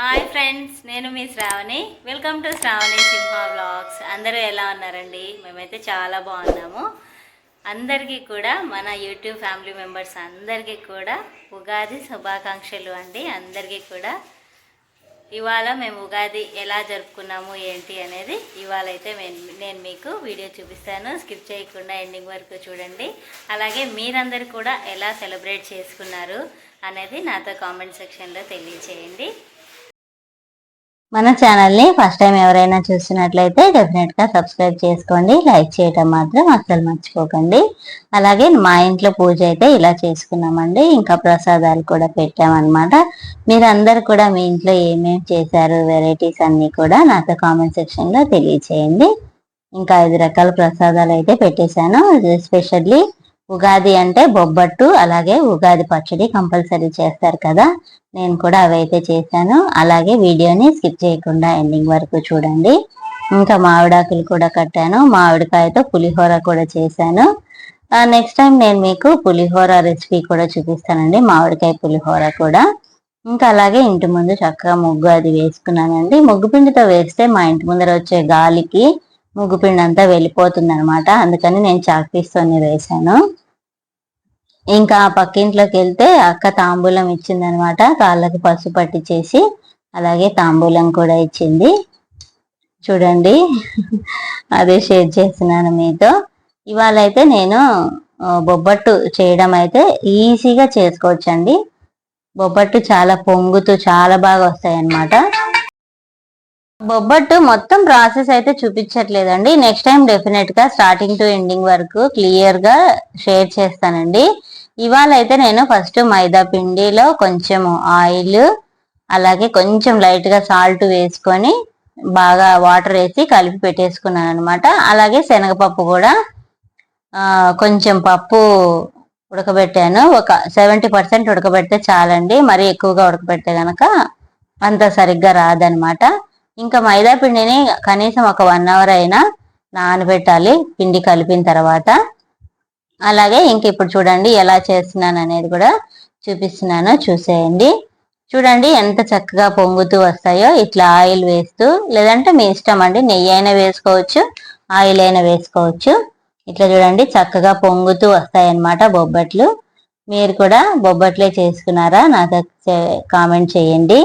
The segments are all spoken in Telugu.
హాయ్ ఫ్రెండ్స్ నేను మీ Shravani. Welcome to Shravani Simha blogs అందరూ ఎలా ఉన్నారండి? మేమైతే చాలా బాగున్నాము. అందరికీ కూడా మన యూట్యూబ్ ఫ్యామిలీ మెంబర్స్ అందరికీ కూడా ఉగాది శుభాకాంక్షలు అండి. అందరికీ కూడా. ఇవాళ మేము ఉగాది ఎలా జరుపుకున్నాము ఏంటి అనేది ఇవాళ అయితే నేను నేను మీకు వీడియో చూపిస్తాను. స్కిప్ చేయకుండా ఎండింగ్ వరకు చూడండి. అలాగే మీరందరూ కూడా ఎలా సెలబ్రేట్ చేసుకున్నారు అనేది నాతో కామెంట్ సెక్షన్లో తెలియచేయండి. మన ఛానల్ని ఫస్ట్ టైం ఎవరైనా చూసినట్లయితే డెఫినెట్గా సబ్స్క్రైబ్ చేసుకోండి. లైక్ చేయటం మాత్రం అస్సలు మర్చిపోకండి. అలాగే మా ఇంట్లో పూజ అయితే ఇలా చేసుకున్నామండి. ఇంకా ప్రసాదాలు కూడా పెట్టామన్నమాట. మీరందరూ కూడా మీ ఇంట్లో ఏమేమి చేశారు వెరైటీస్ అన్నీ కూడా నాతో కామెంట్ సెక్షన్లో తెలియచేయండి. ఇంకా ఐదు రకాల ప్రసాదాలు అయితే పెట్టేశాను. ఎస్పెషల్లీ ఉగాది అంటే బొబ్బట్టు అలాగే ఉగాది పచ్చడి కంపల్సరీ చేస్తారు కదా. నేను కూడా అవైతే చేశాను. అలాగే వీడియోని స్కిప్ చేయకుండా ఎండింగ్ వరకు చూడండి. ఇంకా మామిడాకులు కూడా కట్టాను. మామిడికాయతో పులిహోర కూడా చేశాను. నెక్స్ట్ టైం నేను మీకు పులిహోర రెసిపీ కూడా చూపిస్తానండి. మామిడికాయ పులిహోర కూడా. ఇంకా అలాగే ఇంటి ముందు చక్కగా ముగ్గు అది వేసుకున్నానండి. ముగ్గు పిండితో వేస్తే మా ఇంటి ముందర వచ్చే గాలికి ముగ్గు పిండి అంతా వెళ్ళిపోతుంది అనమాట అందుకని నేను చాక్పీస్తోనే వేశాను. ఇంకా ఆ పక్కింట్లోకి వెళ్తే అక్క తాంబూలం ఇచ్చిందనమాట. కాళ్ళకి పసుపు పట్టించేసి అలాగే తాంబూలం కూడా ఇచ్చింది. చూడండి అదే షేర్ చేస్తున్నాను మీతో. ఇవాళ అయితే నేను బొబ్బట్టు చేయడం అయితే ఈజీగా చేసుకోవచ్చండి. బొబ్బట్టు చాలా పొంగుతూ చాలా బాగా వస్తాయి అన్నమాట బొబ్బట్టు మొత్తం ప్రాసెస్ అయితే చూపించట్లేదండి. నెక్స్ట్ టైం డెఫినెట్గా స్టార్టింగ్ టు ఎండింగ్ వరకు క్లియర్గా షేర్ చేస్తానండి. ఇవాళ అయితే నేను ఫస్ట్ మైదా పిండిలో కొంచెం ఆయిల్ అలాగే కొంచెం లైట్గా సాల్ట్ వేసుకొని బాగా వాటర్ వేసి కలిపి పెట్టేసుకున్నాను అనమాట అలాగే శనగపప్పు కూడా కొంచెం పప్పు ఉడకబెట్టాను. ఒక సెవెంటీ పర్సెంట్ ఉడకబెడితే చాలండి. మరీ ఎక్కువగా ఉడకబెడితే కనుక అంత సరిగ్గా రాదనమాట ఇంకా మైదా పిండిని కనీసం ఒక వన్ అవర్ అయినా నానబెట్టాలి. పిండి కలిపిన తర్వాత. అలాగే ఇంక ఇప్పుడు చూడండి ఎలా చేస్తున్నాను అనేది కూడా చూపిస్తున్నాను. చూసేయండి. చూడండి ఎంత చక్కగా పొంగుతూ వస్తాయో. ఇట్లా ఆయిల్ వేస్తూ లేదంటే మీ ఇష్టం అండి నెయ్యి అయినా వేసుకోవచ్చు ఆయిల్ అయినా వేసుకోవచ్చు. ఇట్లా చూడండి చక్కగా పొంగుతూ వస్తాయన్నమాట బొబ్బట్లు. మీరు కూడా బొబ్బట్లే చేసుకున్నారా? నాకు కామెంట్ చేయండి.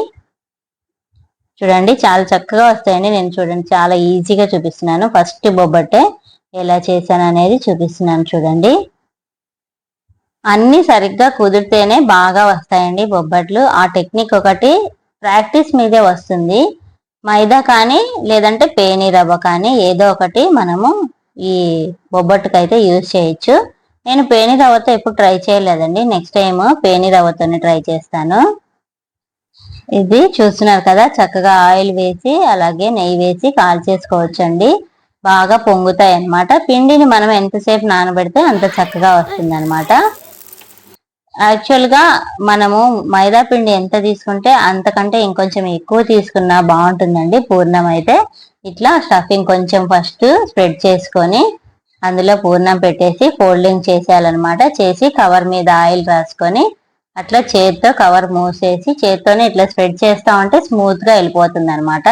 చూడండి చాలా చక్కగా వస్తాయండి. నేను చూడండి చాలా ఈజీగా చూపిస్తున్నాను. ఫస్ట్ బొబ్బట్టే ఎలా చేశాను అనేది చూపిస్తున్నాను చూడండి. అన్ని సరిగ్గా కుదిరితేనే బాగా వస్తాయండి బొబ్బట్లు. ఆ టెక్నిక్ ఒకటి ప్రాక్టీస్ మీదే వస్తుంది. మైదా కానీ లేదంటే పేని రవ్వ కానీ ఏదో ఒకటి మనము ఈ బొబ్బట్టుకైతే యూజ్ చేయొచ్చు. నేను పేని రవ్వతో ఎప్పుడు ట్రై చేయలేదండి. నెక్స్ట్ టైం పేని రవ్వతోనే ట్రై చేస్తాను. ఇది చూస్తున్నారు కదా చక్కగా ఆయిల్ వేసి అలాగే నెయ్యి వేసి కాల్ చేసుకోవచ్చండి బాగా పొంగుతాయి అన్నమాట పిండిని మనం ఎంతసేపు నానబెడితే అంత చక్కగా వస్తుంది అనమాట యాక్చువల్గా మనము మైదా పిండి ఎంత తీసుకుంటే అంతకంటే ఇంకొంచెం ఎక్కువ తీసుకున్నా బాగుంటుందండి పూర్ణం అయితే. ఇట్లా స్టఫింగ్ కొంచెం ఫస్ట్ స్ప్రెడ్ చేసుకొని అందులో పూర్ణం పెట్టేసి ఫోల్డింగ్ చేసేయాలన్నమాట. చేసి కవర్ మీద ఆయిల్ రాసుకొని అట్లా చేతితో కవర్ మూసేసి చేతితోనే ఇట్లా స్ప్రెడ్ చేస్తా ఉంటే స్మూత్గా వెళ్ళిపోతుంది అనమాట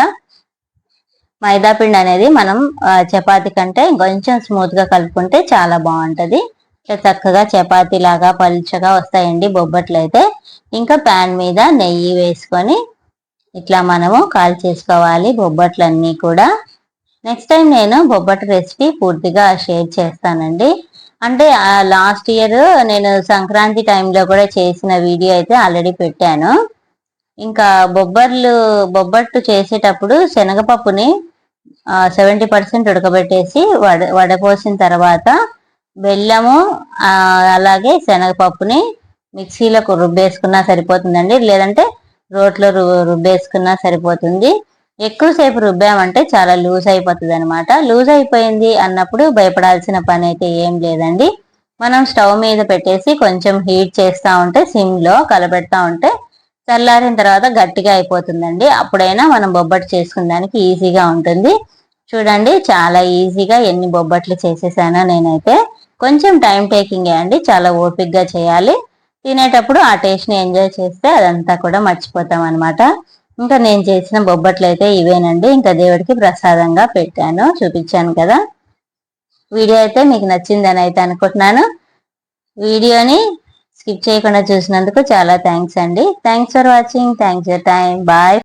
మైదాపిండి అనేది మనం చపాతి కంటే కొంచెం స్మూత్గా కలుపుకుంటే చాలా బాగుంటుంది. ఇట్లా చక్కగా చపాతీ లాగా పలుచగా వస్తాయండి బొబ్బట్లు అయితే. ఇంకా ప్యాన్ మీద నెయ్యి వేసుకొని ఇట్లా మనము కాల్ చేసుకోవాలి బొబ్బట్లన్నీ కూడా. నెక్స్ట్ టైం నేను బొబ్బట్ రెసిపీ పూర్తిగా షేర్ చేస్తానండి. అంటే లాస్ట్ ఇయర్ నేను సంక్రాంతి టైంలో కూడా చేసిన వీడియో అయితే ఆల్రెడీ పెట్టాను. ఇంకా బొబ్బర్లు బొబ్బట్టు చేసేటప్పుడు శనగపప్పుని సెవెంటీ పర్సెంట్ ఉడకబెట్టేసి వడ వడపోసిన తర్వాత బెల్లము అలాగే శనగపప్పుని మిక్సీలో రుబ్బేసుకున్నా సరిపోతుందండి. లేదంటే రోట్లో రుబ్బేసుకున్నా సరిపోతుంది. ఎక్కువసేపు రుబ్బామంటే చాలా లూజ్ అయిపోతుంది అనమాట లూజ్ అయిపోయింది అన్నప్పుడు భయపడాల్సిన పని అయితే ఏం లేదండి. మనం స్టవ్ మీద పెట్టేసి కొంచెం హీట్ చేస్తూ ఉంటే సిమ్లో కలబెడతా ఉంటే చల్లారిన తర్వాత గట్టిగా అయిపోతుందండి. అప్పుడైనా మనం బొబ్బట్లు చేసుకునేదానికి ఈజీగా ఉంటుంది. చూడండి చాలా ఈజీగా ఎన్ని బొబ్బట్లు చేసేసానో నేనైతే. కొంచెం టైం టేకింగ్ అండి చాలా ఓపిక్గా చేయాలి. తినేటప్పుడు ఆ టేస్ట్ని ఎంజాయ్ చేస్తే అదంతా కూడా మర్చిపోతాం అనమాట ఇంకా నేను చేసిన బొబ్బట్లు అయితే ఇవేనండి. ఇంకా దేవుడికి ప్రసాదంగా పెట్టాను. చూపించాను కదా. వీడియో అయితే మీకు నచ్చిందని అయితే అనుకుంటున్నాను. వీడియోని స్కిప్ చేయకుండా చూసినందుకు చాలా థ్యాంక్స్ అండి. Thanks for watching thanks for time bye